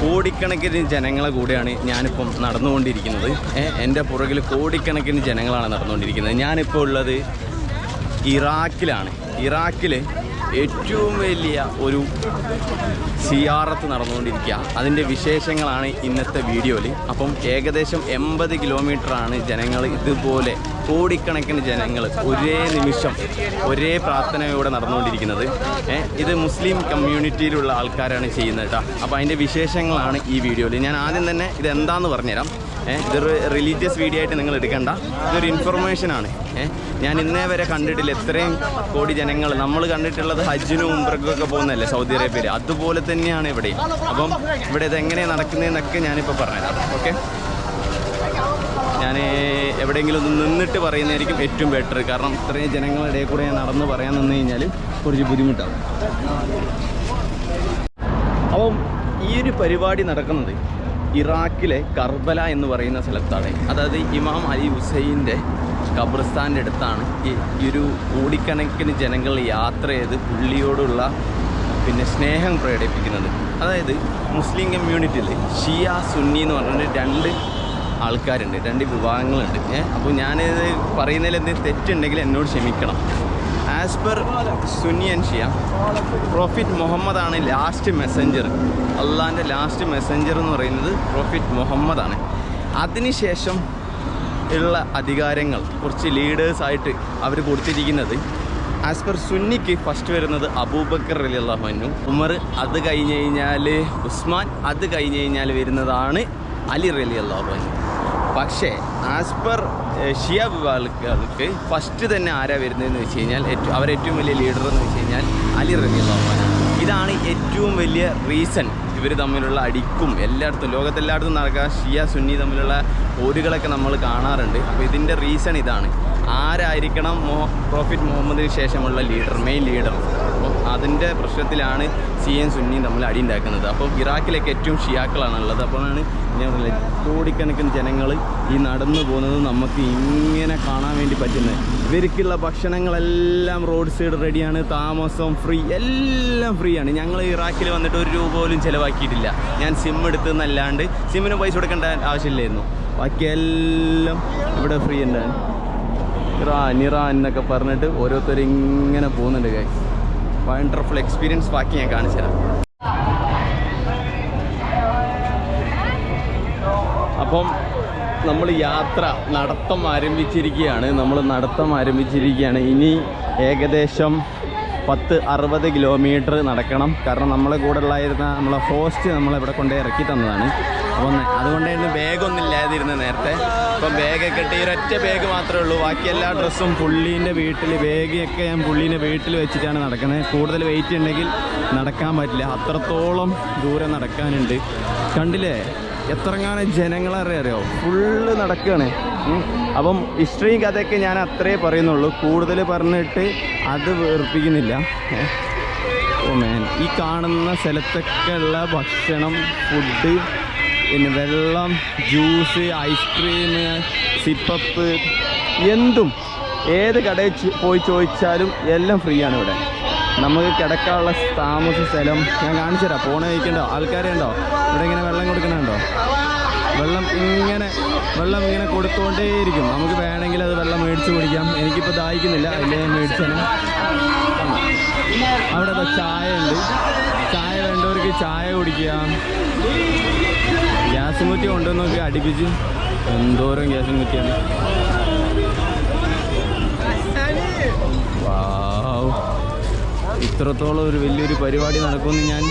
കോടിക്കണക്കിന് ജനങ്ങളെ കൂടെയാണ് ഞാനിപ്പം നടന്നുകൊണ്ടിരിക്കുന്നത്. എന്റെ പുറകിൽ കോടിക്കണക്കിന് ജനങ്ങളാണ് നടന്നുകൊണ്ടിരിക്കുന്നത്. ഞാനിപ്പോൾ ഉള്ളത് ഇറാഖിലാണ്. ഇറാഖിൽ ഏറ്റവും വലിയ ഒരു സിയാറത്ത് നടന്നുകൊണ്ടിരിക്കുക. അതിന്റെ വിശേഷങ്ങളാണ് ഇന്നത്തെ വീഡിയോയിൽ. അപ്പം ഏകദേശം എൺപത് ആണ് ജനങ്ങൾ ഇതുപോലെ കോടിക്കണക്കിന് ജനങ്ങൾ ഒരേ നിമിഷം ഒരേ പ്രാർത്ഥനയോടെ നടന്നുകൊണ്ടിരിക്കുന്നത്. ഇത് മുസ്ലിം കമ്മ്യൂണിറ്റിയിലുള്ള ആൾക്കാരാണ് ചെയ്യുന്നത് കേട്ടോ. അപ്പോൾ അതിന്റെ വിശേഷങ്ങളാണ് ഈ വീഡിയോയിൽ. ഞാൻ ആദ്യം തന്നെ ഇത് എന്താണെന്ന് പറഞ്ഞുതരാം ഇതൊരു റിലീജിയസ് വീഡിയോ ആയിട്ട് നിങ്ങൾ എടുക്കേണ്ട. ഇതൊരു ഇൻഫർമേഷനാണ് ഏ, ഞാൻ ഇന്നേ വരെ കണ്ടിട്ടില്ല ഇത്രയും കോടി ജനങ്ങൾ. നമ്മൾ കണ്ടിട്ടുള്ളത് ഹജ്ജിനും ഉംറക്കൊക്കെ പോകുന്നതല്ലേ സൗദി അറേബ്യയിൽ അതുപോലെ തന്നെയാണ് ഇവിടെ. അപ്പം ഇവിടെ ഇത് എങ്ങനെയാണ് നടക്കുന്നതെന്നൊക്കെ ഞാനിപ്പോൾ പറഞ്ഞുതരാം. ഓക്കെ? ഞാൻ എവിടെയെങ്കിലും ഒന്ന് നിന്നിട്ട് പറയുന്നതായിരിക്കും ഏറ്റവും ബെറ്റർ കാരണം ഇത്രയും ജനങ്ങളുടെ ഇടയിൽ കൂടെ ഞാൻ നടന്ന് പറയാൻ നിന്ന് കഴിഞ്ഞാൽ കുറച്ച് ബുദ്ധിമുട്ടാവും. അപ്പം ഈ ഒരു പരിപാടി നടക്കുന്നത് ഇറാഖിലെ കർബല എന്ന് പറയുന്ന സ്ഥലത്താണ്. അതായത് ഇമാം അലി ഹുസൈന്റെ ഖബർസ്ഥാന്റെ അടുത്താണ്. ഈ ഒരു കോടിക്കണക്കിന് ജനങ്ങൾ യാത്ര ചെയ്ത് പുള്ളിയോടുള്ള പിന്നെ സ്നേഹം പ്രകടിപ്പിക്കുന്നത്. അതായത് മുസ്ലിം കമ്മ്യൂണിറ്റിയിൽ ഷിയ സുന്നി എന്ന് പറഞ്ഞിട്ട് രണ്ട് ആൾക്കാരുണ്ട് രണ്ട് വിഭാഗങ്ങളുണ്ട്. അപ്പോൾ ഞാനിത് പറയുന്നതിൽ എന്തെങ്കിലും തെറ്റുണ്ടെങ്കിൽ എന്നോട് ക്ഷമിക്കണം. As per Sunni and Shia prophet മുഹമ്മദാണ് last messenger അള്ളാന്റെ ലാസ്റ്റ് മെസ്സഞ്ചർ എന്ന് പറയുന്നത് പ്രോഫിറ്റ് മുഹമ്മദാണ് അതിനുശേഷം ഉള്ള അധികാരങ്ങൾ കുറച്ച് ലീഡേഴ്സായിട്ട് അവർ കൊടുത്തിരിക്കുന്നത്. ആസ് പെർ സുന്നിക്ക് ഫസ്റ്റ് വരുന്നത് അബൂബക്കർ അലി അള്ളാഹുനു ഉമർ അത് കഴിഞ്ഞ് കഴിഞ്ഞാൽ ഉസ്മാൻ അത് കഴിഞ്ഞ് കഴിഞ്ഞാൽ വരുന്നതാണ് അലി അലി അള്ളാഹുനു പക്ഷേ ആസ് പെർ ഷിയ വിഭാഗങ്ങൾക്ക് ഫസ്റ്റ് തന്നെ ആരാ വരുന്നതെന്ന് വെച്ച് കഴിഞ്ഞാൽ ഏറ്റവും അവരേറ്റവും വലിയ ലീഡർ എന്ന് വെച്ച് കഴിഞ്ഞാൽ അലി റലി അള്ളാഹുനു ഇതാണ് ഏറ്റവും വലിയ റീസൺ ഇവർ തമ്മിലുള്ള അടിക്കും എല്ലായിടത്തും ലോകത്തെല്ലായിടത്തും നടക്കുക ഷിയ സുന്നി തമ്മിലുള്ള പോരുകളൊക്കെ നമ്മൾ കാണാറുണ്ട്. അപ്പോൾ ഇതിന്റെ റീസൺ ഇതാണ്. ആരായിരിക്കണം മോ പ്രോഫിറ്റ് മുഹമ്മദിന് ശേഷമുള്ള ലീഡർ മെയിൻ ലീഡർ അപ്പം അതിന്റെ പ്രശ്നത്തിലാണ് സിയും സുന്നിയും തമ്മിൽ അടി ഉണ്ടാക്കുന്നത്. അപ്പോൾ ഇറാഖിലേക്ക് ഏറ്റവും ഷിയാക്കളാണ് ഉള്ളത് അപ്പോഴാണ് ഞാൻ പറഞ്ഞത് കോടിക്കണക്കിന് ജനങ്ങൾ ഈ നടന്നു പോകുന്നത് നമുക്ക് ഇങ്ങനെ കാണാൻ വേണ്ടി പറ്റുന്നത്. ഇവർക്കുള്ള ഭക്ഷണങ്ങളെല്ലാം റോഡ് സൈഡ് റെഡിയാണ് താമസം ഫ്രീ എല്ലാം ഫ്രീ ആണ്. ഞങ്ങൾ ഇറാഖിൽ വന്നിട്ട് ഒരു രൂപ പോലും ചിലവാക്കിയിട്ടില്ല. ഞാൻ സിം എടുത്തെന്നല്ലാണ്ട് സിമ്മിന് പൈസ കൊടുക്കേണ്ട ആവശ്യമില്ലായിരുന്നു. ബാക്കിയെല്ലാം ഇവിടെ ഫ്രീ ഉണ്ടാണ് ഇറാൻ ഇറാൻ എന്നൊക്കെ പറഞ്ഞിട്ട് ഓരോരുത്തർ ഇങ്ങനെ പോകുന്നുണ്ട് കൈ വണ്ടർഫുൾ എക്സ്പീരിയൻസ് ബാക്കി ഞാൻ കാണിച്ചു അപ്പം നമ്മൾ യാത്ര നടത്തം ആരംഭിച്ചിരിക്കുകയാണ്. നമ്മൾ നടത്തം ആരംഭിച്ചിരിക്കുകയാണ്. ഇനി ഏകദേശം പത്ത് അറുപത് കിലോമീറ്റർ നടക്കണം. കാരണം നമ്മളെ കൂടെ ഉള്ളായിരുന്ന നമ്മളെ ഹോസ്റ്റ് നമ്മളിവിടെ കൊണ്ട് ഇറക്കി തന്നതാണ്. അപ്പം അതുകൊണ്ടായിരുന്നു ബാഗൊന്നും ഇല്ലാതിരുന്നത് നേരത്തെ. അപ്പം ബാഗൊക്കെ ഇട്ട് ഈ ഒരൊറ്റ ബാഗ് മാത്രമേ ഉള്ളൂ. ബാക്കി എല്ലാ ഡ്രസ്സും പുള്ളീന്റെ വീട്ടിൽ ബാഗൊക്കെ ഞാൻ പുള്ളീന്റെ വീട്ടിൽ വെച്ചിട്ടാണ് നടക്കുന്നത് കൂടുതൽ വെയിറ്റ് ഉണ്ടെങ്കിൽ നടക്കാൻ പറ്റില്ല. അത്രത്തോളം ദൂരം നടക്കാനുണ്ട്. കണ്ടില്ലേ? എത്രങ്ങാനും ജനങ്ങളറിയോ ഫുള്ള് നടക്കുകയാണ്. അപ്പം ഹിസ്റ്ററിയും കഥയൊക്കെ ഞാൻ അത്രേ പറയുന്നുള്ളൂ. കൂടുതൽ പറഞ്ഞിട്ട് അത് വേർപ്പിക്കുന്നില്ല ഓ മേൻ ഈ കാണുന്ന സ്ഥലത്തൊക്കെ ഉള്ള ഭക്ഷണം ഫുഡ് പിന്നെ വെള്ളം ജ്യൂസ് ഐസ്ക്രീം സിപ്പപ്പ് എന്തും. ഏത് കടയിൽ പോയി ചോദിച്ചാലും എല്ലാം ഫ്രീ ആണ് ഇവിടെ. നമുക്ക് കിടക്കാനുള്ള താമസ സ്ഥലം ഞാൻ കാണിച്ചു തരാം പോണ വയ്ക്കണ്ടോ ആൾക്കാരെ ഉണ്ടോ? ഇവിടെ ഇങ്ങനെ വെള്ളം കൊടുക്കണുണ്ടോ വെള്ളം ഇങ്ങനെ വെള്ളം ഇങ്ങനെ കൊടുത്തുകൊണ്ടേയിരിക്കും നമുക്ക് വേണമെങ്കിൽ അത് വെള്ളം മേടിച്ച് കുടിക്കാം. എനിക്കിപ്പോൾ ദാഹിക്കുന്നില്ല. ഞാൻ മേടിച്ചാലും അവിടെ ചായ ഉണ്ട്. ചായ വേണ്ടവർക്ക് ചായ കുടിക്കാം. ഗ്യാസ് കുറ്റി കൊണ്ടുവന്നൊക്കെ നോക്കി അടുപ്പിച്ച്. എന്തോരം ഗ്യാസും കുറ്റിയാണ് ഇത്രത്തോളം ഒരു വലിയൊരു പരിപാടി നടക്കുമെന്ന് ഞാൻ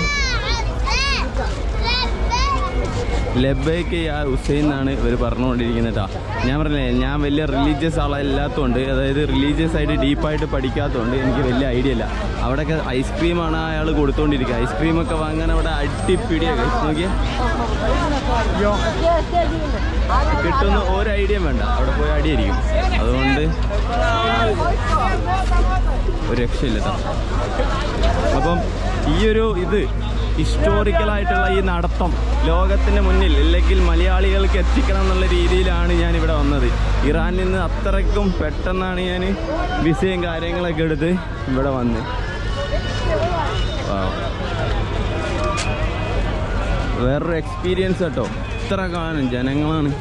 ലബേക്ക് യാ ഹുസൈൻ എന്നാണ് ഇവർ പറഞ്ഞുകൊണ്ടിരിക്കുന്നത് കേട്ടോ ഞാൻ പറഞ്ഞില്ലേ ഞാൻ വലിയ റിലീജിയസ് ആളല്ലാത്തതുകൊണ്ട് അതായത് റിലീജിയസ് ആയിട്ട് ഡീപ്പായിട്ട് പഠിക്കാത്തതുകൊണ്ട് എനിക്ക് വലിയ ഐഡിയ ഇല്ല. അവിടെയൊക്കെ ഐസ്ക്രീമാണ് അയാൾ കൊടുത്തുകൊണ്ടിരിക്കുക ഐസ്ക്രീമൊക്കെ വാങ്ങാൻ അവിടെ അടിപ്പിടിയൊക്കെ നോക്കിയാൽ കിട്ടുന്ന ഒരു ഐഡിയ വേണ്ട. അവിടെ പോയി അടിയായിരിക്കും അതുകൊണ്ട് ഒരു രക്ഷയില്ല ട്ടോ. അപ്പം ഈ ഒരു ഇത് ഹിസ്റ്റോറിക്കലായിട്ടുള്ള ഈ നടത്തം ലോകത്തിന് മുന്നിൽ അല്ലെങ്കിൽ മലയാളികൾക്ക് എത്തിക്കണം എന്നുള്ള രീതിയിലാണ് ഞാൻ ഇവിടെ വന്നത്. ഇറാനിൽ നിന്ന് അത്രയ്ക്കും പെട്ടെന്നാണ് ഞാൻ വിസയും കാര്യങ്ങളൊക്കെ എടുത്ത് ഇവിടെ വന്ന്. Wow. വേറൊരു എക്സ്പീരിയൻസ് കേട്ടോ. ഇത്ര കാണും ജനങ്ങളാണ്.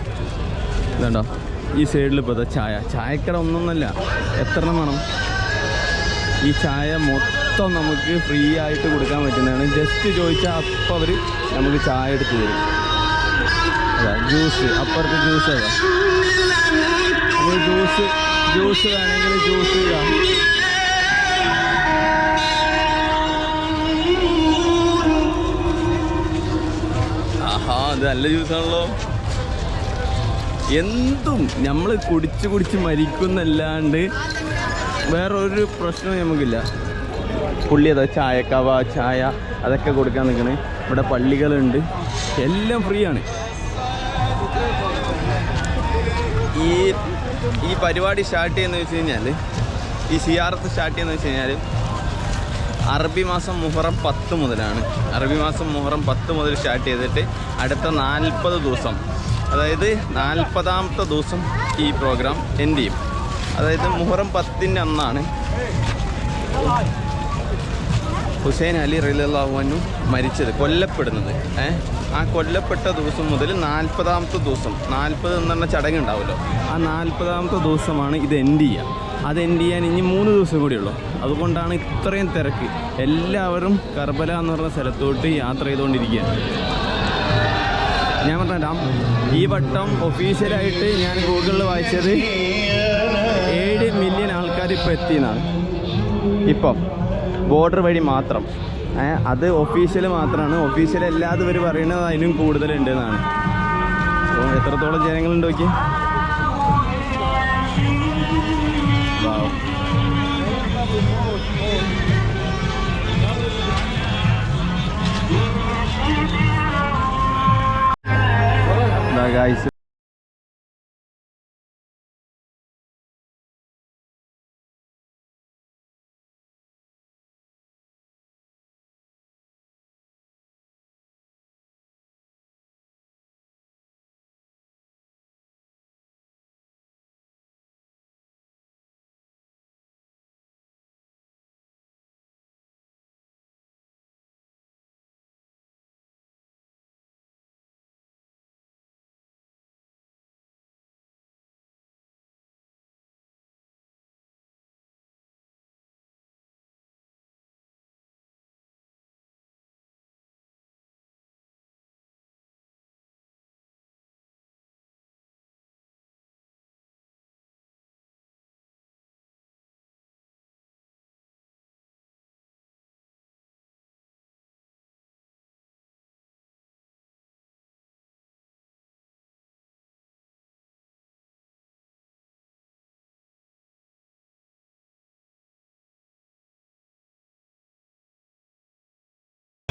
ഇതുണ്ടോ ഈ സൈഡിൽ ഇപ്പോൾ ദാ ചായ. ചായക്കട ഒന്നൊന്നല്ല എത്ര വേണം? ഈ ചായ മൊത്തം നമുക്ക് ഫ്രീ ആയിട്ട് കൊടുക്കാൻ പറ്റുന്നതാണ്. ജസ്റ്റ് ചോദിച്ചാൽ അപ്പം അവർ നമുക്ക് ചായ എടുത്ത് തരും. ജ്യൂസ് അപ്പുറത്ത് ജ്യൂസ് അതാ ജ്യൂസ് ജ്യൂസ് വേണമെങ്കിൽ ജ്യൂസ് ഇതാ ആഹാ അത് നല്ല ജ്യൂസാണല്ലോ എന്തും നമ്മൾ കുടിച്ച് കുടിച്ച് മരിക്കുന്നല്ലാണ്ട് വേറൊരു പ്രശ്നവും നമുക്കില്ല. പുള്ളി അതാ ചായക്കവ ചായ അതൊക്കെ കൊടുക്കാൻ നിൽക്കണേ ഇവിടെ പള്ളികളുണ്ട്. എല്ലാം ഫ്രീ ആണ്. ഈ ഈ പരിപാടി സ്റ്റാർട്ട് ചെയ്യുന്ന വെച്ച് കഴിഞ്ഞാൽ ഈ സിയാറത്ത് സ്റ്റാർട്ട് ചെയ്യുന്ന വെച്ച് കഴിഞ്ഞാൽ അറബി മാസം മുഹറം പത്ത് മുതലാണ്. അറബി മാസം മുഹറം പത്ത് മുതൽ സ്റ്റാർട്ട് ചെയ്തിട്ട് അടുത്ത നാൽപ്പത് ദിവസം അതായത് നാൽപ്പതാമത്തെ ദിവസം ഈ പ്രോഗ്രാം എൻഡ് ചെയ്യും. അതായത് മുഹറം പത്തിന്റെ അന്നാണ് ഹുസൈൻ അലി റലിള്ളാഹുവിനു മരിച്ചത് കൊല്ലപ്പെടുന്നത്. ഏ? ആ കൊല്ലപ്പെട്ട ദിവസം മുതൽ നാൽപ്പതാമത്തെ ദിവസം നാൽപ്പത് എന്ന് പറഞ്ഞ ചടങ്ങ് ഉണ്ടാവുമല്ലോ. ആ നാൽപ്പതാമത്തെ ദിവസമാണ് ഇത് എൻഡ് ചെയ്യുക. അത് എൻഡ് ചെയ്യാൻ ഇനി മൂന്ന് ദിവസം കൂടി കൂടിയുള്ളൂ അതുകൊണ്ടാണ് ഇത്രയും തിരക്ക്. എല്ലാവരും കർബല എന്ന് പറഞ്ഞ സ്ഥലത്തോട്ട് യാത്ര ചെയ്തുകൊണ്ടിരിക്കുകയാണ്. ഞാൻ പറഞ്ഞാം ഈ വട്ടം ഒഫീഷ്യലായിട്ട് ഞാൻ ഗൂഗിളിൽ വായിച്ചത് ഏഴ് മില്യൺ ആൾക്കാർ ഇപ്പോൾ എത്തിയെന്നാണ്. ഇപ്പം ബോർഡർ വഴി മാത്രം. അത് ഒഫീഷ്യൽ മാത്രമാണ്. ഒഫീഷ്യൽ അല്ലാതെ ഇവർ പറയുന്നത് അതിനും കൂടുതലുണ്ട് എന്നാണ് അപ്പോൾ എത്രത്തോളം ജനങ്ങളുണ്ട് നോക്കി Wow.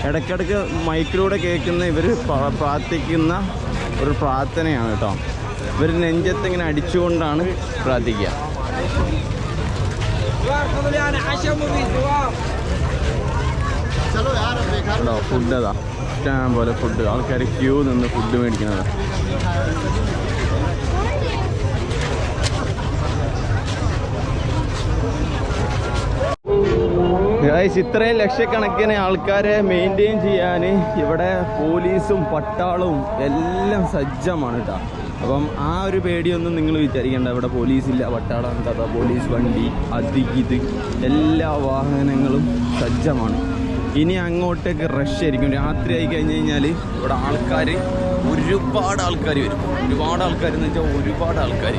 ഇടയ്ക്കിടയ്ക്ക് മൈക്കിലൂടെ കേൾക്കുന്ന ഇവർ പ്രാർത്ഥിക്കുന്ന ഒരു പ്രാർത്ഥനയാണ് കേട്ടോ. ഇവർ നെഞ്ചത്ത് ഇങ്ങനെ അടിച്ചുകൊണ്ടാണ് പ്രാർത്ഥിക്കുക. ഫുഡ് അതാ. ഇഷ്ടം പോലെ ഫുഡ് ആൾക്കാർ ക്യൂ നിന്ന് ഫുഡ് മേടിക്കുന്നത്. ഗൈസ് ഇത്രയും ലക്ഷക്കണക്കിന് ആൾക്കാരെ മെയിന്റെയിൻ ചെയ്യാൻ ഇവിടെ പോലീസും പട്ടാളവും എല്ലാം സജ്ജമാണ് കേട്ടോ അപ്പം ആ ഒരു പേടിയൊന്നും നിങ്ങൾ വിചാരിക്കേണ്ട. ഇവിടെ പോലീസില്ല പട്ടാളം കഥ പോലീസ് വണ്ടി അത് ഇത് എല്ലാ വാഹനങ്ങളും സജ്ജമാണ്. ഇനി അങ്ങോട്ടേക്ക് റഷ് ആയിരിക്കും. രാത്രി ആയി കഴിഞ്ഞ് കഴിഞ്ഞാൽ ഇവിടെ ആൾക്കാർ ഒരുപാട് ആൾക്കാർ വരും. ഒരുപാട് ആൾക്കാർ എന്ന് വെച്ചാൽ ഒരുപാട് ആൾക്കാർ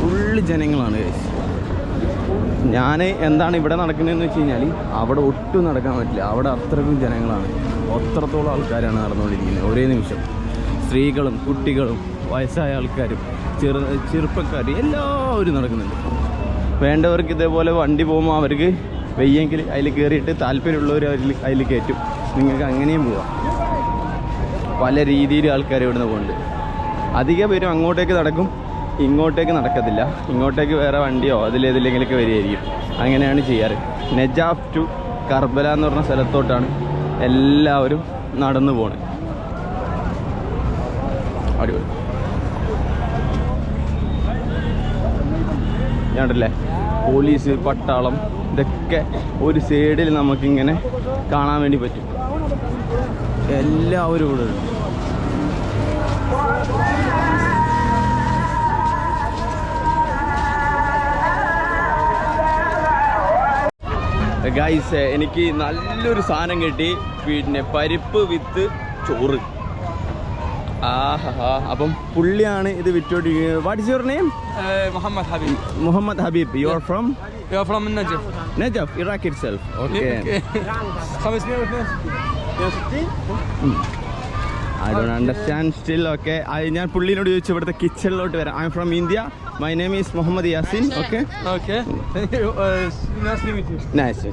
ഫുള്ള് ജനങ്ങളാണ് ഗൈസ് ഞാൻ എന്താണ് ഇവിടെ നടക്കുന്നതെന്ന് വെച്ച് കഴിഞ്ഞാൽ അവിടെ ഒട്ടും നടക്കാൻ പറ്റില്ല. അവിടെ അത്രക്കും ജനങ്ങളാണ്. അത്രത്തോളം ആൾക്കാരാണ് നടന്നുകൊണ്ടിരിക്കുന്നത്. ഒരേ നിമിഷം. സ്ത്രീകളും കുട്ടികളും വയസ്സായ ആൾക്കാരും ചെറു ചെറുപ്പക്കാർ എല്ലാവരും നടക്കുന്നുണ്ട്. വേണ്ടവർക്ക് ഇതേപോലെ വണ്ടി പോകുമ്പോൾ അവർക്ക് വെയ്യെങ്കിൽ അതിൽ കയറിയിട്ട് താല്പര്യമുള്ളവർ അതിൽ അതിൽ കയറ്റും. നിങ്ങൾക്ക് അങ്ങനെയും പോവാം. പല രീതിയിൽ ആൾക്കാർ ഇവിടുന്ന് പോകുന്നുണ്ട് അധിക പേരും അങ്ങോട്ടേക്ക് നടക്കും. ഇങ്ങോട്ടേക്ക് നടക്കത്തില്ല. ഇങ്ങോട്ടേക്ക് വേറെ വണ്ടിയോ അതിലേതിലെങ്കിലൊക്കെ വരികയായിരിക്കും. അങ്ങനെയാണ് ചെയ്യാറ്. നജാഫ് ടു കർബല എന്ന് പറഞ്ഞ സ്ഥലത്തോട്ടാണ് എല്ലാവരും നടന്നു പോണത് ഞാണ്ടല്ലേ പോലീസ് പട്ടാളം ഇതൊക്കെ ഒരു സൈഡിൽ നമുക്കിങ്ങനെ കാണാൻ വേണ്ടി പറ്റും. എല്ലാവരും ഇവിടെ ഉണ്ട്. Uh, ഗൈസ് uh, എനിക്ക് നല്ലൊരു സാധനം കിട്ടി. പിന്നെ പരിപ്പ് വിത്ത് ചോറ്. ആഹാ അപ്പം പുള്ളിയാണ് ഇത് വിറ്റോണ്ടിരിക്കുന്നത്. What is your name Muhammad Habib Muhammad Habib you are from you are from Najaf Najaf Iraq itself okay I do understand still okay I ഞാൻ പുള്ളിനോട് ചോദിച്ചു ഇവിടുത്തെ കിച്ചണിലോട്ട് വരാം. I'm from India my name is Muhammad Yasin okay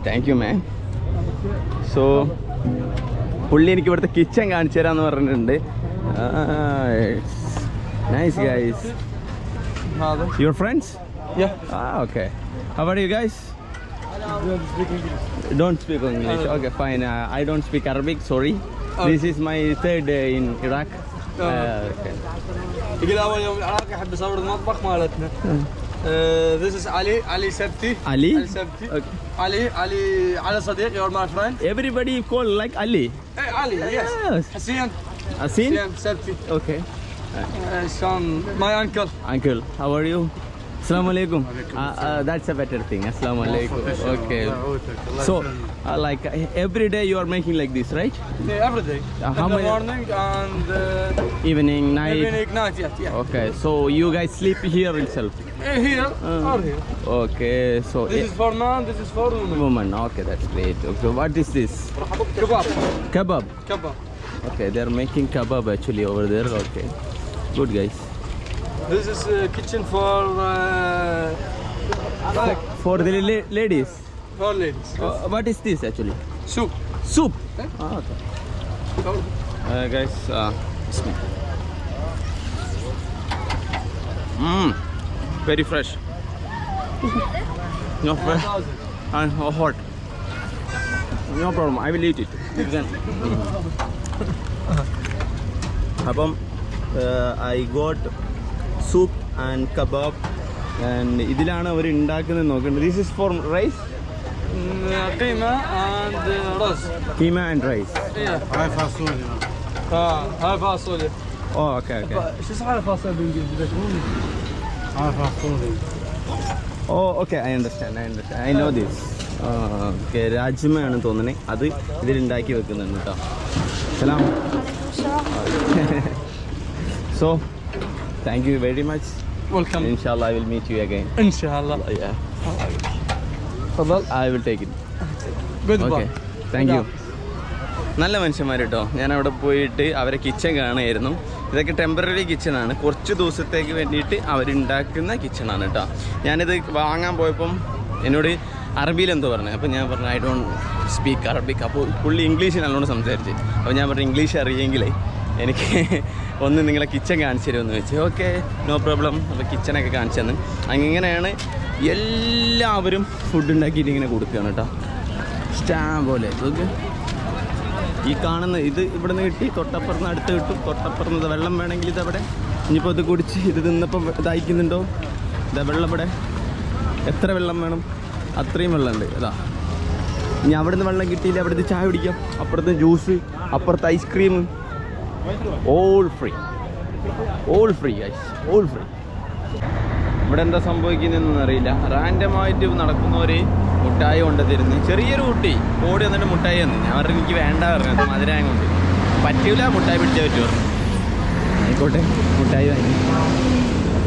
thank you ma'am so പുള്ളി എനിക്ക് ഇവിടുത്തെ kitchen കാണിച്ചു തരാമെന്ന് പറഞ്ഞിട്ടുണ്ട്. Nice guys your friends okay അവിടെ you guys don't speak English okay fine I i speak Arabic sorry This is my third day in Iraq. Uh, okay. يقول اول يوم العراق يحب يصور المطبخ مالتنا آه، This is Ali Ali Sabti Ali? Ali Sabti Okay. Ali Ali Ali صديق your my friend Everybody call like Ali. Hey Ali yes Yes. حسين Asin? حسين Sabti Okay. آه، شلون my uncle Uncle, how are you? Assalamu alaikum. Uh, uh, that's a better thing. Assalamu alaikum. Okay. So, uh, like uh, every day you are making like this, right? Yeah, every day Uh, how in the many- morning and uh, Evening, night. evening night yeah yeah Okay. So you guys sleep here itself. Eh, here Uh. or here Okay. So This is for man this is for woman woman. Okay, that's great. Okay. What is this? kebab Kebab. kebab Okay, they're making kebab actually over there. Okay. Good guys. This is uh, kitchen for uh, like For the la- ladies. for ladies. Uh, what is this actually? Soup. Soup. Eh? Ah, okay. Uh, guys, uh, Mmm, very fresh. No fresh and hot. No problem. I will eat it. Again. അപ്പം I got soup and kebab and ഇതിലാണ് അവർ ഉണ്ടാക്കുന്നത് നോക്കേണ്ടത്. This is for rice keema and rice oh okay I understand I understand I know this okay രാജ്മയാണ് തോന്നുന്നത് അത് ഇതിലുണ്ടാക്കി വെക്കുന്നുണ്ട് കേട്ടോ സലാം so Thank you very much. Welcome. Inshallah, I will meet you again. Inshallah. Yeah. Fadal. I will take it. Good okay. Thank you. നല്ല മനുഷ്യന്മാർ കേട്ടോ ഞാൻ അവിടെ പോയിട്ട് അവരെ കിച്ചൺ കാണുമായിരുന്നു ഇതൊക്കെ ടെമ്പററി കിച്ചണാണ് കുറച്ച് ദിവസത്തേക്ക് വേണ്ടിയിട്ട് അവരുണ്ടാക്കുന്ന കിച്ചണാണ് കേട്ടോ ഞാനിത് വാങ്ങാൻ പോയപ്പം എന്നോട് അറബിയിൽ എന്തോ പറഞ്ഞു അപ്പോൾ ഞാൻ പറഞ്ഞു ഐ ഡോണ്ട് സ്പീക്ക് അറബിക് അപ്പോൾ പുള്ളി ഇംഗ്ലീഷ് നല്ലോണം സംസാരിച്ച് അപ്പോൾ ഞാൻ പറഞ്ഞു ഇംഗ്ലീഷ് അറിയെങ്കിലേ എനിക്ക് ഒന്ന് നിങ്ങളെ കിച്ചൺ കാണിച്ചു തരുമെന്ന് വെച്ചു. ഓക്കെ നോ പ്രോബ്ലം അപ്പോൾ കിച്ചണൊക്കെ കാണിച്ചു തന്നു. അങ്ങനെയാണ് എല്ലാവരും ഫുഡ് ഉണ്ടാക്കിയിട്ട് ഇങ്ങനെ കൊടുക്കുകയാണ് കേട്ടോ. സ്റ്റാ പോലെ. ഓക്കെ ഈ കാണുന്ന ഇത് ഇവിടെ നിന്ന് കിട്ടി. തൊട്ടപ്പുറത്ത് അടുത്ത് കിട്ടും. തൊട്ടപ്പുറത്ത് വെള്ളം വേണമെങ്കിൽ ഇതവിടെ ഇനിയിപ്പോൾ ഇത് കുടിച്ച് ഇത് നിന്നപ്പോൾ ഇതായിക്കുന്നുണ്ടോ ഇതാ വെള്ളം ഇവിടെ. എത്ര വെള്ളം വേണം? അത്രയും വെള്ളമുണ്ട് അതാ ഇനി അവിടെ നിന്ന് വെള്ളം കിട്ടിയില്ല? അവിടുത്തെ ചായ കുടിക്കാം. അപ്പുറത്ത് ജ്യൂസ് അപ്പുറത്ത് ice cream all free all free ice all free ഇവിടെ എന്താ സംഭവിക്കുന്നതെന്ന് അറിയില്ല. റാൻഡമായിട്ട് നടക്കുന്നവർ മുട്ടായി കൊണ്ട് തരുന്നു ചെറിയൊരു കുട്ടി ഓടി വന്നിട്ട് മുട്ടായി തന്നു. ഞാൻ പറഞ്ഞു എനിക്ക് വേണ്ട പറഞ്ഞത് മധുരം കൊണ്ട്. പറ്റൂല മുട്ടായി പിടിച്ചാൽ പറ്റുമോ ആയിക്കോട്ടെ മുട്ടായി വാങ്ങി.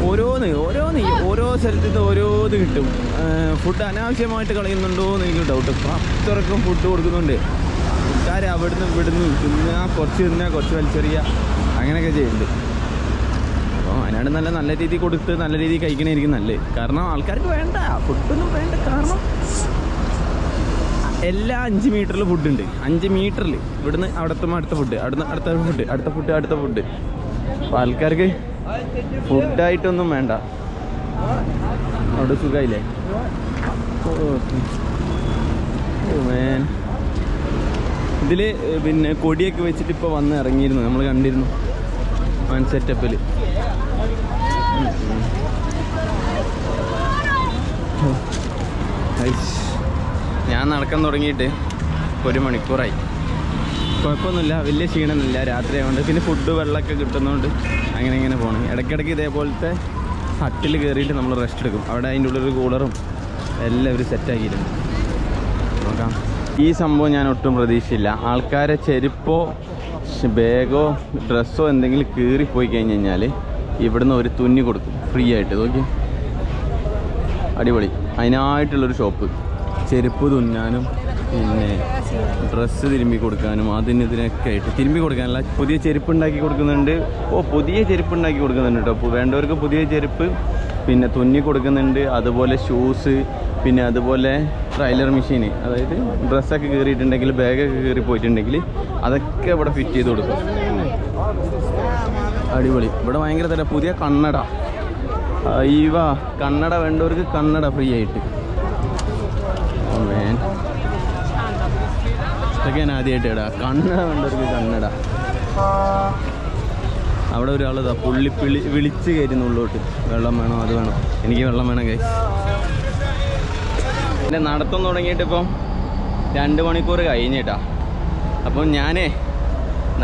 ഓരോന്ന് ഓരോന്ന് ഓരോ സ്ഥലത്തു നിന്ന് ഓരോന്ന് കിട്ടും ഫുഡ് അനാവശ്യമായിട്ട് കളയുന്നുണ്ടോ എന്ന് എനിക്ക് ഡൗട്ട് അത്രക്കും ഫുഡ് കൊടുക്കുന്നുണ്ട്. ആൾക്കാർ അവിടുന്ന് ഇവിടുന്ന് തിന്നാ കുറച്ച് തിന്നാ കുറച്ച് വലിച്ചെറിയുക അങ്ങനെയൊക്കെ ചെയ്യുന്നുണ്ട് അപ്പോൾ അതിനാണ് നല്ല നല്ല രീതിയിൽ കൊടുത്ത് നല്ല രീതിയിൽ കഴിക്കണമായിരിക്കും നല്ലത് കാരണം ആൾക്കാർക്ക് വേണ്ട ഫുഡൊന്നും വേണ്ട കാരണം എല്ലാ അഞ്ച് മീറ്ററിൽ ഫുഡ് ഉണ്ട് അഞ്ച് മീറ്ററിൽ ഇവിടുന്ന് അവിടുത്തെ അടുത്ത ഫുഡ് അവിടുന്ന് അടുത്ത ഫുഡ് അടുത്ത ഫുഡ് അടുത്ത ഫുഡ് അപ്പോൾ ആൾക്കാർക്ക് ഫുഡായിട്ടൊന്നും വേണ്ട അവിടെ സുഖമായില്ലേ ഇതിൽ പിന്നെ കൊടിയൊക്കെ വെച്ചിട്ട് ഇപ്പോൾ വന്ന് ഇറങ്ങിയിരുന്നു. നമ്മൾ കണ്ടിരുന്നു. വൺ സെറ്റപ്പിൽ ഞാൻ നടക്കാൻ തുടങ്ങിയിട്ട് ഒരു മണിക്കൂറായി. കുഴപ്പമൊന്നുമില്ല. വലിയ ക്ഷീണമൊന്നുമില്ല. രാത്രി ആയതുകൊണ്ട്. പിന്നെ ഫുഡ് വെള്ളമൊക്കെ കിട്ടുന്നതുകൊണ്ട് അങ്ങനെ ഇങ്ങനെ പോകണം ഇടയ്ക്കിടയ്ക്ക് ഇതേപോലത്തെ ഹട്ടിൽ കയറിയിട്ട് നമ്മൾ റെസ്റ്റ് എടുക്കും. അവിടെ അതിന്റെ ഉള്ളിൽ ഒരു കൂളറും എല്ലാം അവർ സെറ്റാക്കിയിട്ടുണ്ട് നോക്കാം. ഈ സംഭവം ഞാൻ ഒട്ടും പ്രതീക്ഷയില്ല ആൾക്കാരെ ചെരുപ്പോ ബാഗോ ഡ്രസ്സോ എന്തെങ്കിലും കീറിപ്പോയി കഴിഞ്ഞ് കഴിഞ്ഞാൽ ഇവിടുന്ന് ഒരു തുന്നി കൊടുക്കും. ഫ്രീ ആയിട്ട്. നോക്കി അടിപൊളി. അതിനായിട്ടുള്ളൊരു ഷോപ്പ്. ചെരുപ്പ് തുന്നാനും പിന്നെ ഡ്രസ്സ് തിരുമ്പി കൊടുക്കാനും അതിന് ഇതിനൊക്കെ ആയിട്ട് തിരുമ്പി കൊടുക്കാനല്ല പുതിയ ചെരുപ്പ് ഉണ്ടാക്കി കൊടുക്കുന്നുണ്ട്. ഓ പുതിയ ചെരുപ്പ് ഉണ്ടാക്കി കൊടുക്കുന്നുണ്ട് കേട്ടോ വേണ്ടവർക്ക് പുതിയ ചെരുപ്പ് പിന്നെ തുന്നി കൊടുക്കുന്നുണ്ട് അതുപോലെ ഷൂസ് പിന്നെ അതുപോലെ ട്രൈലർ മെഷീൻ അതായത് ഡ്രസ്സൊക്കെ കീറിയിട്ടുണ്ടെങ്കിൽ ബാഗൊക്കെ കീറി പോയിട്ടുണ്ടെങ്കിൽ അതൊക്കെ ഇവിടെ ഫിറ്റ് ചെയ്ത് കൊടുക്കും. അടിപൊളി. ഇവിടെ ഭയങ്കര തരം പുതിയ കണ്ണട. ഈവ കണ്ണട വേണ്ടവർക്ക് കണ്ണട ഫ്രീ ആയിട്ട്. ഇതൊക്കെ ഞാൻ ആദ്യമായിട്ട് ഇടാം കണ്ണട വേണ്ടവർക്ക് കണ്ണട. അവിടെ ഒരാൾ ഇതാ പുള്ളി പിളി വിളിച്ച് കയറ്റുന്നു ഉള്ളോട്ട് വെള്ളം വേണം? അത് വേണം? എനിക്ക് വെള്ളം വേണം കൈ പിന്നെ നടത്തം തുടങ്ങിയിട്ട് ഇപ്പം രണ്ട് മണിക്കൂർ കഴിഞ്ഞിട്ടാ അപ്പം ഞാനേ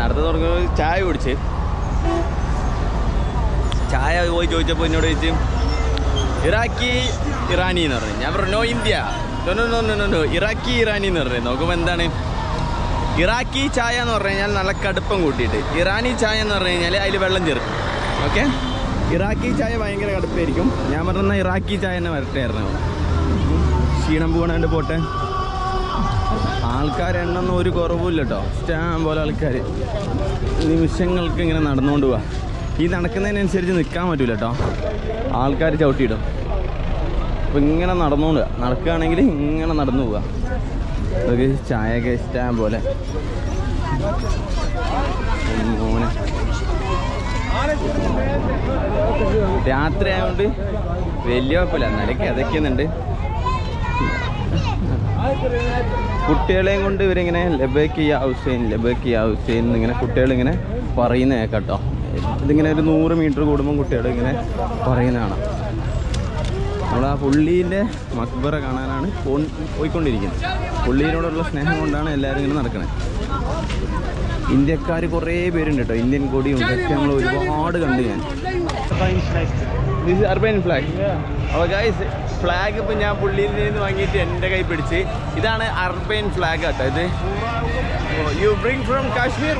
നടത്തം തുടങ്ങുമ്പോൾ ചായ കുടിച്ച്. ചായ പോയി ചോദിച്ചപ്പോൾ എന്നോട് ചോദിച്ചു ഇറാഖി ഇറാനി എന്ന് പറഞ്ഞു. ഞാൻ പറഞ്ഞു no India no no no no Iraqi Irani എന്ന് പറഞ്ഞു. നോക്കുമ്പോൾ എന്താണ്? ഇറാഖി ചായ എന്ന് പറഞ്ഞു കഴിഞ്ഞാൽ നല്ല കടുപ്പം കൂട്ടിയിട്ട്. ഇറാനി ചായ എന്ന് പറഞ്ഞു കഴിഞ്ഞാൽ അതിൽ വെള്ളം ചേർക്കും. ഓക്കെ? ഇറാഖി ചായ ഭയങ്കര കടുപ്പായിരിക്കും. ഞാൻ പറഞ്ഞ ഇറാഖി ചായ തന്നെ വരട്ടായിരുന്നു ക്ഷീണം പോകണാണ്ട് പോട്ടെ. ആൾക്കാരെണ്ണൊന്നും ഒരു കുറവുമില്ല കേട്ടോ ഇഷ്ടം പോലെ ആൾക്കാർ നിമിഷങ്ങൾക്ക് ഇങ്ങനെ നടന്നുകൊണ്ട് പോവാ. ഈ നടക്കുന്നതിനനുസരിച്ച് നിൽക്കാൻ പറ്റൂല കേട്ടോ ആൾക്കാർ ചവിട്ടിയിടും. അപ്പം ഇങ്ങനെ നടന്നുകൊണ്ട്. നടക്കുകയാണെങ്കിൽ ഇങ്ങനെ നടന്നു പോവുക അതൊക്കെ ചായയൊക്കെ ഇഷ്ടം പോലെ. രാത്രി ആയതുകൊണ്ട് വലിയ കുഴപ്പമില്ല. നടക്കി അതൊക്കെയുന്നുണ്ട് കുട്ടികളെയും കൊണ്ട് ഇവരിങ്ങനെ ലബേക്ക് ഹൗസൈൻ ലബേക്ക് ഹൗസൈൻ എന്നിങ്ങനെ കുട്ടികളിങ്ങനെ പറയുന്ന കേട്ടോ. ഇതിങ്ങനെ ഒരു നൂറ് മീറ്റർ കൂടുമ്പോൾ കുട്ടികൾ ഇങ്ങനെ പറയുന്നതാണ്. നമ്മൾ ആ പുള്ളീന്റെ മക്ബറ കാണാനാണ് പോ- പോയിക്കൊണ്ടിരിക്കുന്നത്. പുള്ളീനോടുള്ള സ്നേഹം കൊണ്ടാണ് എല്ലാവരും ഇങ്ങനെ നടക്കുന്നത് ഇന്ത്യക്കാർ കുറേ പേരുണ്ട് കേട്ടോ ഇന്ത്യൻ കൊടിയും ഇതൊക്കെ നമ്മൾ ഒരുപാട് കണ്ടു ഞാൻ. ദിസ് അർബൈൻ ഫ്ലാഗ് അപ്പോൾ ഗൈസ് ഫ്ലാഗ് ഇപ്പം ഞാൻ പുള്ളിയിൽ നിന്ന് വാങ്ങിയിട്ട് എന്റെ കൈ പിടിച്ച് ഇതാണ് അർബൈൻ ഫ്ലാഗ് കേട്ടോ ഇത്. You bring from Kashmir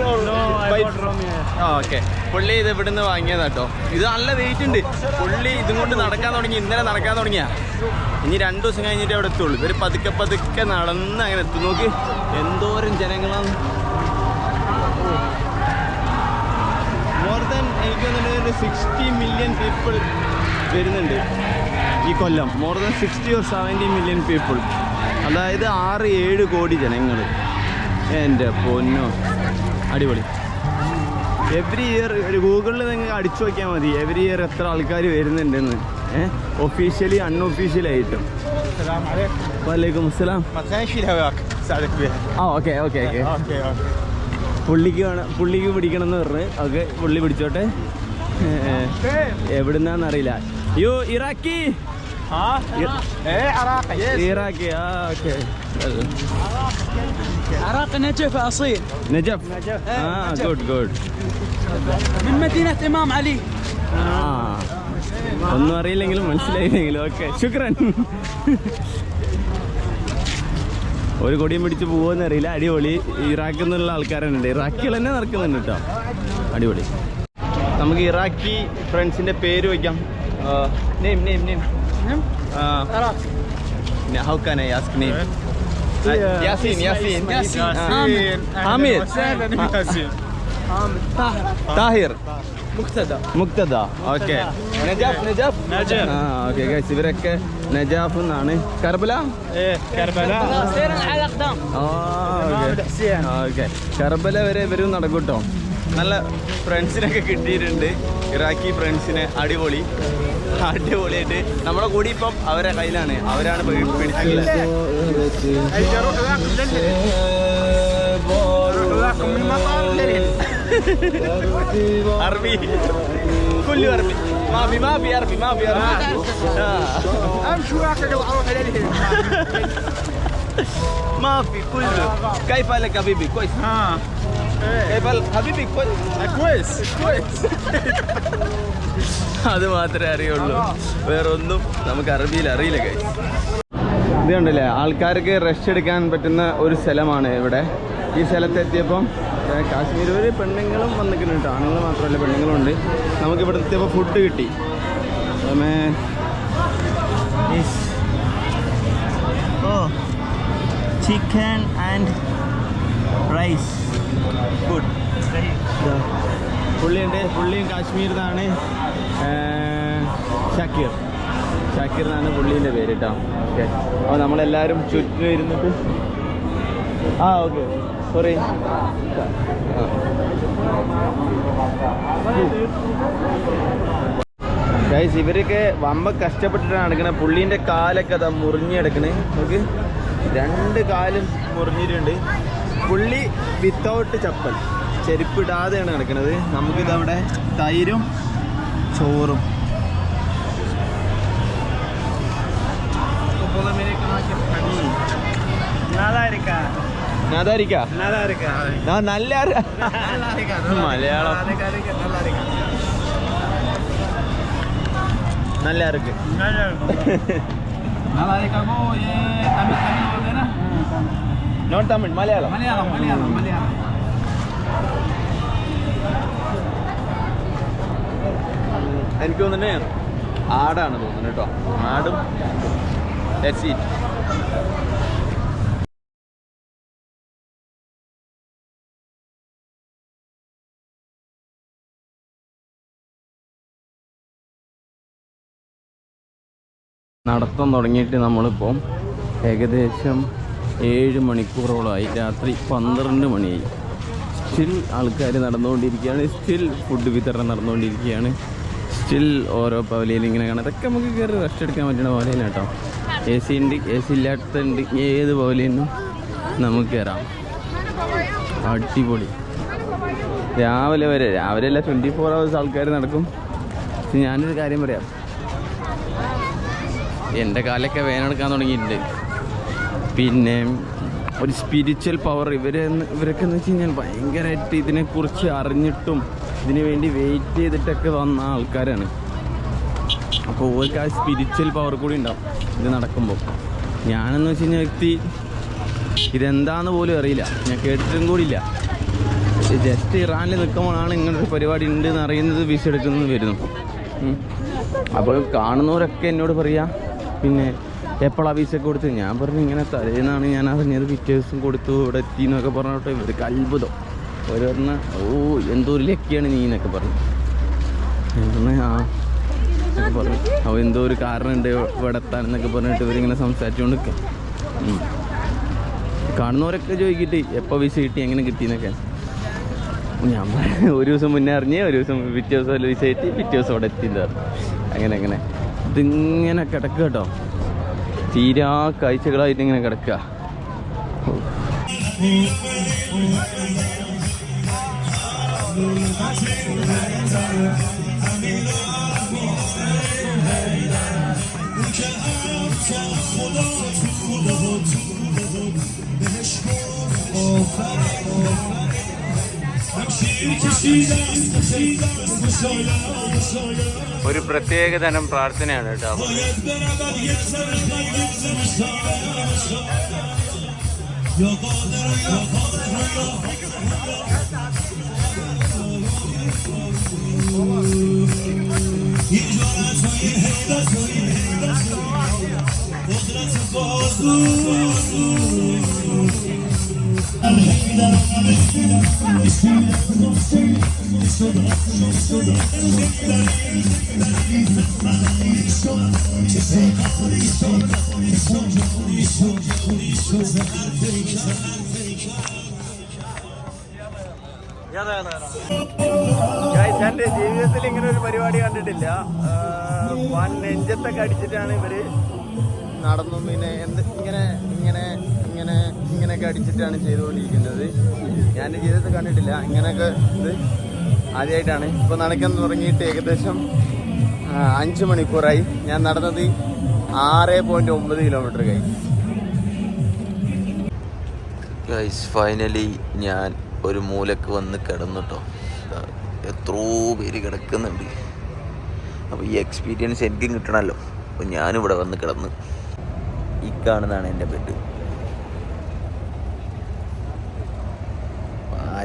okay പുള്ളി ഇത് ഇവിടുന്ന് വാങ്ങിയതാട്ടോ ഇത് നല്ല വെയിറ്റ് ഉണ്ട്. പുള്ളി ഇതും കൊണ്ട് നടക്കാൻ തുടങ്ങി ഇന്നലെ നടക്കാൻ തുടങ്ങിയ. ഇനി രണ്ടു ദിവസം കഴിഞ്ഞിട്ട് അവിടെ എത്തുള്ളൂ. ഇവർ പതുക്കെ പതുക്കെ നടന്ന് അങ്ങനെ എത്തും. നോക്ക് എന്തോരം ജനങ്ങളാണ് മോർ ദാൻ എനിക്ക് തോന്നുന്നുണ്ട് സിക്സ്റ്റി മില്യൺ പീപ്പിൾ വരുന്നുണ്ട് ഈ കൊല്ലം. More than sixty or seventy million people അതായത് ആറ് ഏഴ് കോടി ജനങ്ങൾ എന്റെ പൊന്നോ. അടിപൊളി. എവറി ഇയർ ഗൂഗിളിൽ നിങ്ങൾ അടിച്ചു നോക്കിയാൽ മതി. എവറി ഇയർ എത്ര ആൾക്കാർ വരുന്നുണ്ടെന്ന്. ഏഹ് ഒഫീഷ്യലി അൺഒഫീഷ്യലായിട്ടും വലൈക്കും അസ്സലാം. ആ ഓക്കെ ഓക്കെ ഓക്കെ. പുള്ളിക്ക് വേണം പുള്ളിക്ക് പിടിക്കണം എന്ന് പറഞ്ഞ് ഓക്കെ പുള്ളി പിടിച്ചോട്ടെ. എവിടുന്നാന്നറിയില്ല യോ ഇറാക്കി ها ايه عراقي ഇറാഖി ആ ഓക്കെ عراق نجف اصيل നജഫ് ആ ഗുഡ് ഗുഡ് من مدينه امام علي ആ ഒന്നും അറിയില്ലെങ്കിലും മനസ്സിലായില്ലെങ്കിലും ഓക്കെ ശുക്രൻ ഒരു കൊടിയും പിടിച്ച് പോകുമെന്ന് അറിയില്ല അടിപൊളി ഇറാഖിൽ നിന്നുള്ള ആൾക്കാരുണ്ട് ഇറാഖികൾ തന്നെ നടക്കുന്നുണ്ട് കേട്ടോ അടിപൊളി നമുക്ക് ഇറാഖി ഫ്രണ്ട്സിന്റെ പേര് വയ്ക്കാം name name name عراق how can I ask name Yaseen Yaseen ياسين. ആ. Amir وسهلا ياسين طاهر Tahir مقتدى Muqtada okay Najaf Najaf Najaf. ആ ഓക്കെ ഗൈസ് ഇവരൊക്കെ നജാഫ് എന്നാണ് കർബല ايه كربلاء سير على الاقدام ആ ഇമാം ഹുസൈൻ. ഓക്കെ കർബല വരെ ഇവരും നടക്കും കേട്ടോ നല്ല ഫ്രണ്ട്സിനൊക്കെ കിട്ടിയിട്ടുണ്ട് ഇറാഖി ഫ്രണ്ട്സിനെ അടിപൊളി അടിപൊളിയായിട്ട് നമ്മുടെ കൂടി ഇപ്പം അവരെ കയ്യിലാണ് അവരാണ് പി- പിടിച്ചിട്ടുള്ളത് اجي اروح وياكم للهند اروح وياكم من المطار للهند അറബി كل عربي ما في ما في عربي ما في عربي آه. امشي وياك لو اروح للهند ما في كله كيف لك حبيبي كويس അത് മാത്രമേ അറിയുള്ളൂ. വേറൊന്നും നമുക്ക് അറബിയിൽ അറിയില്ല കൈ ഇത് ആൾക്കാർക്ക് റെസ്റ്റ് എടുക്കാൻ പറ്റുന്ന ഒരു സ്ഥലമാണ് ഇവിടെ. ഈ സ്ഥലത്തെത്തിയപ്പം കാശ്മീർ ഒരു പെണ്ണുങ്ങളും വന്നിട്ടുണ്ട് ആണുങ്ങൾ മാത്രമല്ല പെണ്ണുങ്ങളും ഉണ്ട്. നമുക്ക് ഇവിടെ എത്തിയപ്പോൾ ഫുഡ് കിട്ടി. ഓ ചിക്കൻ ആൻഡ് റൈസ് ഗുഡ് പുള്ളിയുണ്ട്. പുള്ളിയും കാശ്മീരിൽ നിന്നാണ് ഷക്കീർ. ഷക്കീർ എന്നാണ് പുള്ളീന്റെ പേര് കേട്ടോ ഓക്കെ. അപ്പോൾ നമ്മളെല്ലാവരും ചുറ്റും ഇരുന്നിട്ട് ആ ഓക്കെ. സോറി ഗൈസ് ഇവരൊക്കെ വമ്പ കഷ്ടപ്പെട്ടിട്ടാണ് നടക്കണത് പുള്ളീന്റെ കാലൊക്കെ അതാ മുറിഞ്ഞെടുക്കണേ നമുക്ക് രണ്ട് കാലും മുറിഞ്ഞിട്ടുണ്ട്. പുള്ളി വിത്തൗട്ട് ചപ്പൽ. ചെരുപ്പിടാതെയാണ് കിടക്കുന്നത് നമുക്കിതവിടെ തൈരും ചോറും. നല്ല മലയാളം. നല്ല നോൺ തമിഴ് മലയാളം. മലയാളം മലയാളം മലയാളം. എനിക്ക് തോന്നുന്നേ ആടാണ് തോന്നുന്നത് കേട്ടോ. ആടും ലെറ്റ്സ് ഈറ്റ് നടത്തം തുടങ്ങിയിട്ട് നമ്മളിപ്പം ഏകദേശം ഏഴ് മണിക്കൂറോളമായി. രാത്രി പന്ത്രണ്ട് മണിയായി സ്റ്റിൽ ആൾക്കാർ നടന്നുകൊണ്ടിരിക്കുകയാണ്. സ്റ്റിൽ ഫുഡ് വിതരണം നടന്നുകൊണ്ടിരിക്കുകയാണ്. സ്റ്റിൽ ഓരോ പവലിയിൽ ഇങ്ങനെ കാണാം. അതൊക്കെ നമുക്ക് കയറി റെസ്റ്റ് എടുക്കാൻ പറ്റുന്ന പവലിയൻ കേട്ടോ. എ സി ഉണ്ട് എ സി ഇല്ലാത്തുണ്ട് ഏത് പവലിയനും നമുക്ക് കയറാം. അടിപൊളി. രാവിലെ വരെ രാവിലെ അല്ല ട്വന്റി ഫോർ ഹവേഴ്സ് ആൾക്കാർ നടക്കും. ഞാനൊരു കാര്യം പറയാം. എന്റെ കാലൊക്കെ വേനെടുക്കാൻ തുടങ്ങിയിട്ടുണ്ട്. പിന്നെ ഒരു സ്പിരിച്വൽ പവർ ഇവരെ ഇവരൊക്കെ എന്ന് വെച്ച് കഴിഞ്ഞാൽ ഭയങ്കരമായിട്ട് ഇതിനെക്കുറിച്ച് അറിഞ്ഞിട്ടും ഇതിനു വേണ്ടി വെയിറ്റ് ചെയ്തിട്ടൊക്കെ വന്ന ആൾക്കാരാണ്. അപ്പോൾ ഓർക്ക് ആ സ്പിരിച്വൽ പവർ കൂടി ഉണ്ടാവും ഇത് നടക്കുമ്പോൾ ഞാനെന്ന് വെച്ച് കഴിഞ്ഞാൽ വ്യക്തി ഇതെന്താന്ന് പോലും അറിയില്ല. ഞാൻ കേട്ടിട്ടും കൂടിയില്ല. ജസ്റ്റ് ഇറാനിൽ നിൽക്കുമ്പോഴാണ് ഇങ്ങനൊരു പരിപാടി ഉണ്ട് എന്ന് അറിയുന്നത് വിസ എടുക്കുന്നത് വരുന്നു അപ്പോൾ കാണുന്നവരൊക്കെ എന്നോട് പറയുക പിന്നെ എപ്പോഴാണ് വിസ കൊടുത്ത് ഞാൻ പറഞ്ഞു ഇങ്ങനെ തലേന്നാണ് ഞാൻ അറിഞ്ഞത് പിറ്റേ ദിവസം കൊടുത്തു ഇവിടെ എത്തി എന്നൊക്കെ പറഞ്ഞിട്ട് ഇവർക്ക് അത്ഭുതം. ഒരു ഓ എന്തോ ഒരു ലക്കിയാണ് നീ എന്നൊക്കെ പറഞ്ഞു. ഞാൻ ആ പറഞ്ഞു. എന്തോ ഒരു കാരണമുണ്ട് ഇവിടെ എത്താൻ എന്നൊക്കെ പറഞ്ഞിട്ട് ഇവരിങ്ങനെ സംസാരിച്ചുകൊണ്ട് നിൽക്കാം ഉം. കാണുന്നവരൊക്കെ ചോദിക്കിട്ട് എപ്പോൾ വിസ കിട്ടി? എങ്ങനെ കിട്ടിയെന്നൊക്കെ ഞാൻ ഒരു ദിവസം മുന്നേ അറിഞ്ഞേ ഒരു ദിവസം പിറ്റേ ദിവസം വിസ കിട്ടി പിറ്റേ ദിവസം അവിടെ എത്തിയില്ല അങ്ങനെ അങ്ങനെ. ഇതിങ്ങനെ കിടക്കുക കേട്ടോ. തീരാ കാഴ്ചകളായിട്ട് ഇങ്ങനെ കിടക്കുക. ഒരു പ്രത്യേക തരം പ്രാർത്ഥനയാണ് കേട്ടോ. ഗൈസ് എന്റെ ജീവിതത്തിൽ ഇങ്ങനെ ഒരു പരിപാടി കണ്ടിട്ടില്ല. വൻ നെഞ്ചത്തൊക്കെ അടിച്ചിട്ടാണ് ഇവർ നടന്നു. പിന്നെ എന്ത് ഇങ്ങനെ ഇങ്ങനെ ഇങ്ങനെ ഇങ്ങനെയൊക്കെ അടിച്ചിട്ടാണ് ചെയ്തുകൊണ്ടിരിക്കുന്നത്. ഞാൻ ജീവിതത്തിൽ കണ്ടിട്ടില്ല. ഇങ്ങനെയൊക്കെ ഇത് ആദ്യമായിട്ടാണ്. ഇപ്പോൾ നടക്കാൻ തുടങ്ങിയിട്ട് ഏകദേശം അഞ്ച് മണിക്കൂറായി. ഞാൻ നടന്നത് ആറ് പോയിന്റ് ഒമ്പത് കിലോമീറ്റർ ഗൈസ് ഫൈനലി ഞാൻ ഒരു മൂലക്ക് വന്ന് കിടന്നു കേട്ടോ എത്രയോ പേര് കിടക്കുന്നുണ്ട്. അപ്പോൾ ഈ എക്സ്പീരിയൻസ് എനിക്കും കിട്ടണമല്ലോ അപ്പോൾ ഞാനിവിടെ വന്ന് കിടന്ന്. ഈ കാണുന്നതാണ് എന്റെ ബെഡ്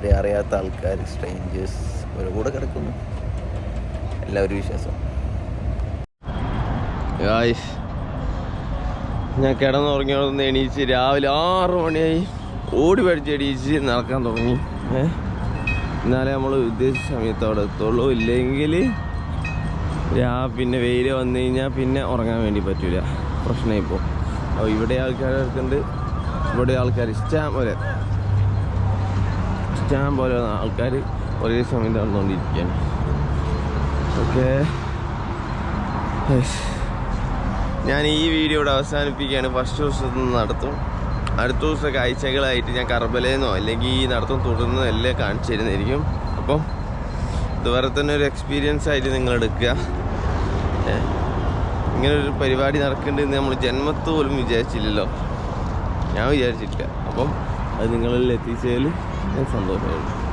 ആരെ അറിയാത്ത ആൾക്കാർ സ്ട്രേഞ്ചേഴ്സ് ഒരു കൂടെ കിടക്കുന്നു. എല്ലാവരും വിശ്വാസം. ഞാൻ കിടന്നുറങ്ങിയോന്ന് എണീച്ച് രാവിലെ ആറ് മണിയായി. ഓടി പഠിച്ച് എണീച്ച് നടക്കാൻ തുടങ്ങി. എന്നാലേ നമ്മൾ ഉദ്ദേശിച്ച സമയത്ത് എത്തുള്ളൂ. ഇല്ലെങ്കിൽ രാ പിന്നെ വെയിൽ വന്നു കഴിഞ്ഞാൽ പിന്നെ ഉറങ്ങാൻ വേണ്ടി പറ്റില്ല പ്രശ്നമായിപ്പോൾ അപ്പോൾ ഇവിടെ ആൾക്കാർ ഉണ്ട്. ഇവിടെ ആൾക്കാർ ഇഷ്ടം പോലെ. ഇഷ്ടം പോലെ ആൾക്കാർ ഒരേ സമയത്ത് നടന്നുകൊണ്ടിരിക്കുകയാണ് ഓക്കെ. ഞാൻ ഈ വീഡിയോ ഇവിടെ അവസാനിപ്പിക്കുകയാണ്. ഫസ്റ്റ് ദിവസത്തിൽ നിന്ന് നടത്തും. അടുത്ത ദിവസം കാഴ്ചകളായിട്ട് ഞാൻ കർബലേന്നോ അല്ലെങ്കിൽ ഈ നടത്തം തുടർന്നോ എല്ലാം കാണിച്ചു തരുന്നതായിരിക്കും അപ്പം ഇതുവരെ തന്നെ ഒരു എക്സ്പീരിയൻസ് ആയിട്ട് നിങ്ങൾ എടുക്കുക. ഇങ്ങനൊരു പരിപാടി നടക്കേണ്ടതെന്ന് നമ്മൾ ജന്മത്ത് പോലും വിചാരിച്ചില്ലല്ലോ. ഞാൻ വിചാരിച്ചിട്ടില്ല. അപ്പം അത് നിങ്ങളിൽ En son doğru.